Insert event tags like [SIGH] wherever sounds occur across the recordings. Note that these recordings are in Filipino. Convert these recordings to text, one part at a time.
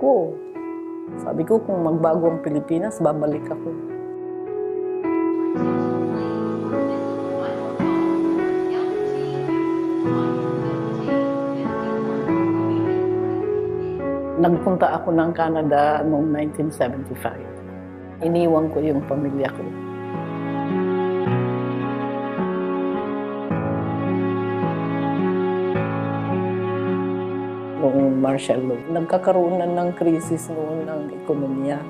ko. Sabi ko, kung magbago ang Pilipinas, babalik ako. Nagpunta ako ng Canada noong 1975. Iniwan ko yung pamilya ko. Noong martial law, nagkakaroon na ng krisis noon ng ekonomiya.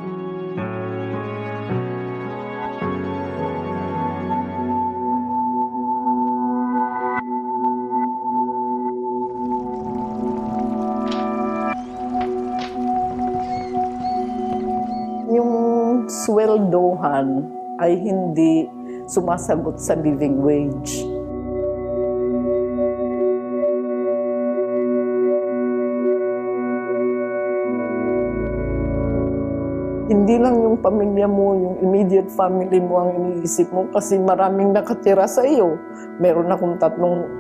Yung sweldohan ay hindi sumasagot sa living wage. Hindi lang yung pamilya mo, yung immediate family mo ang iniisip mo kasi maraming nakatira sa iyo. Meron akong tatlong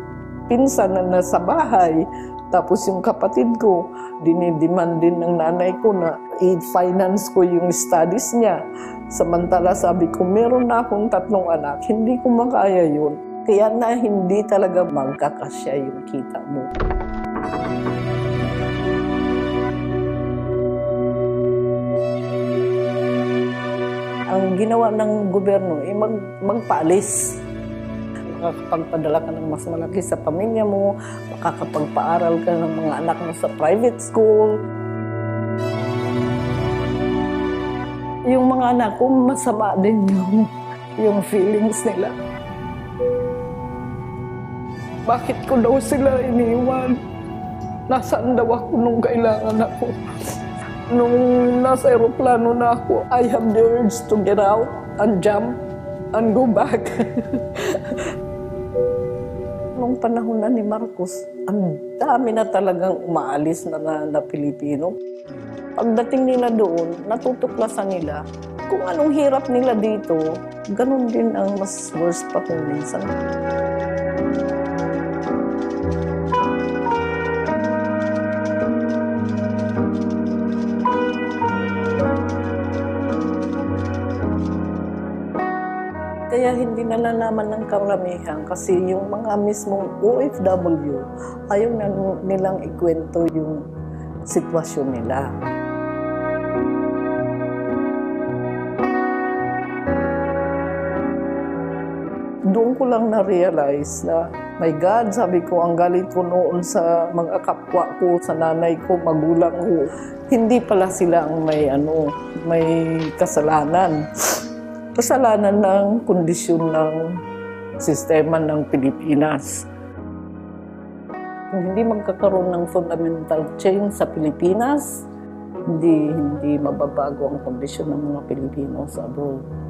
pinsan na nasa bahay. Tapos yung kapatid ko, dinidemand din ng nanay ko na i-finance ko yung studies niya. Samantala sabi ko, meron na akong tatlong anak, hindi ko makaya yun. Kaya na hindi talaga magkakasya yung kita mo. Ang ginawa ng gobyerno ay mag, magpaalis. Makakapagpadala ka ng mas malaki sa pamilya mo, makakapagpaaral ka ng mga anak mo sa private school. Yung mga anak ko, masama din yung, yung feelings nila. Bakit ko daw sila iniwan? Nasaan daw ako nung kailangan ako? Nung nasa aeroplano na ako, I have the urge to get out and jump and go back. [LAUGHS] Nung panahon na ni Marcos, ang dami na talagang umaalis na, na, na Pilipino. Pagdating nila doon, natutuklasan nila kung anong hirap nila dito, ganun din ang mas worst pa kung minsan. Kaya hindi nalalaman ng karamihan kasi yung mga mismong OFW, ayaw na nilang ikwento yung sitwasyon nila. Doon ko lang na-realize na, my God, sabi ko, ang galit ko noon sa mga kapwa ko, sa nanay ko, magulang ko. Hindi pala sila ang may, ano, may kasalanan kasalanan ng kondisyon ng sistema ng Pilipinas. Kung hindi magkakaroon ng fundamental change sa Pilipinas, hindi hindi mababago ang kondisyon ng mga Pilipino sa abroad.